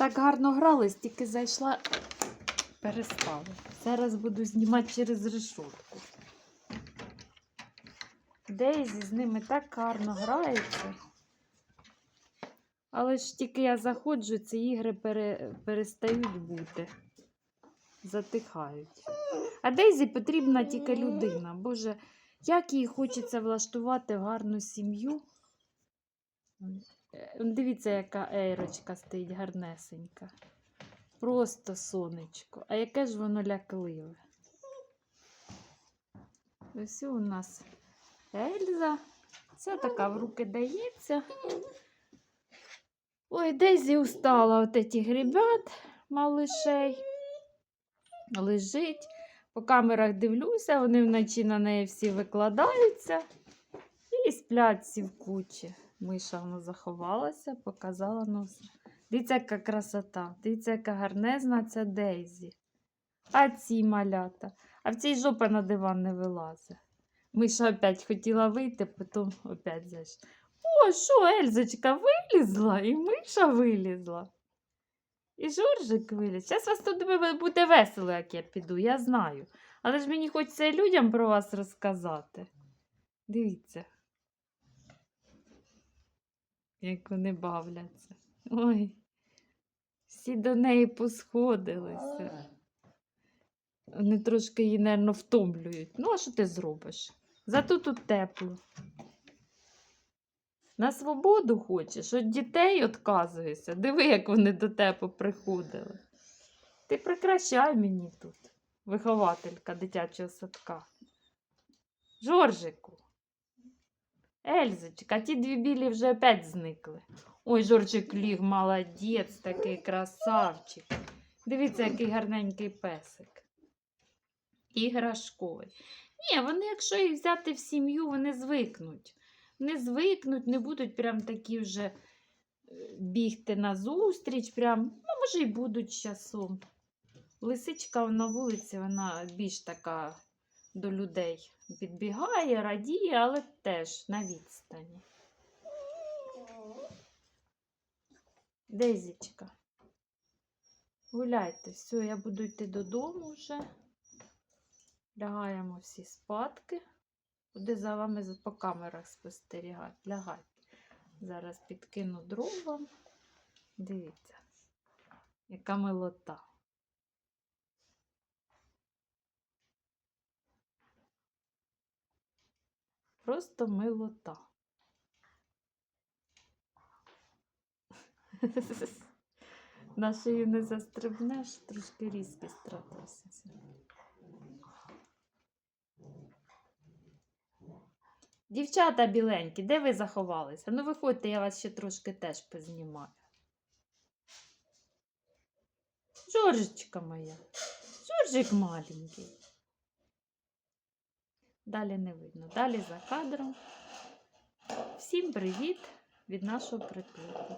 Так гарно грались, тільки зайшла, перестала. Зараз буду знімати через решетку. Дейзі з ними так гарно грається. Але ж тільки я заходжу, ці ігри пере, перестають бути. Затихають. А Дейзі потрібна тільки людина. Боже, як їй хочеться влаштувати гарну сім'ю. Е, Дивіться, яка ейрочка стоїть гарнесенька. Просто сонечко. А яке ж воно лякливе. Ось у нас Ельза. Це така в руки дається. Ой, Дейзі устала от этих ребят, малышей. Лежить. По камерах дивлюся, вони вночі на неї всі викладаються і сплять всі в кучі. Миша вона заховалася, показала носа. Дивіться, яка красота. Дивіться, яка гарнезна ця Дейзі. А ці малята. А в цій жопа на диван не вилазить. Миша опять хотіла вийти, потім опять зайшла. О, що, Ельзочка вилізла, і Миша вилізла. І Жоржик виліз. Зараз вас тут буде весело, як я піду, я знаю. Але ж мені хочеться і людям про вас розказати. Дивіться. Як вони бавляться. Ой. Всі до неї посходилися. Вони трошки її, мабуть, втомлюють. Ну, а що ти зробиш? Зато тут тепло. На свободу хочеш, від дітей відказуєшся. Диви, як вони до тебе приходили. Ти прикращай мені тут, вихователька дитячого садка. Жоржику. Ельзочка, ті дві білі вже опять зникли. Ой, Жоржик ліг, молодець, такий красавчик. Дивіться, який гарненький песик. Іграшковий. Ні, вони, якщо їх взяти в сім'ю, вони звикнуть. Не звикнуть, не будуть прям такі вже е, бігти на зустріч. Прям, ну, може, і будуть з часом. Лисичка на вулиці, вона більш така до людей підбігає, радіє, але теж на відстані. Дезічка. Гуляйте, все, я буду йти додому вже. Лягаємо всі спадки. Буде за вами по камерах спостерігати. Лягайте. Зараз підкину дров. Дивіться, яка милота. Просто милота. На шию не застрибнеш, трошки різкість трапився. Дівчата біленькі, де ви заховалися? Ну, виходьте, я вас ще трошки теж познімаю. Жоржечка моя, Жоржик маленький. Далі не видно. Далі за кадром. Всім привіт від нашого притулку.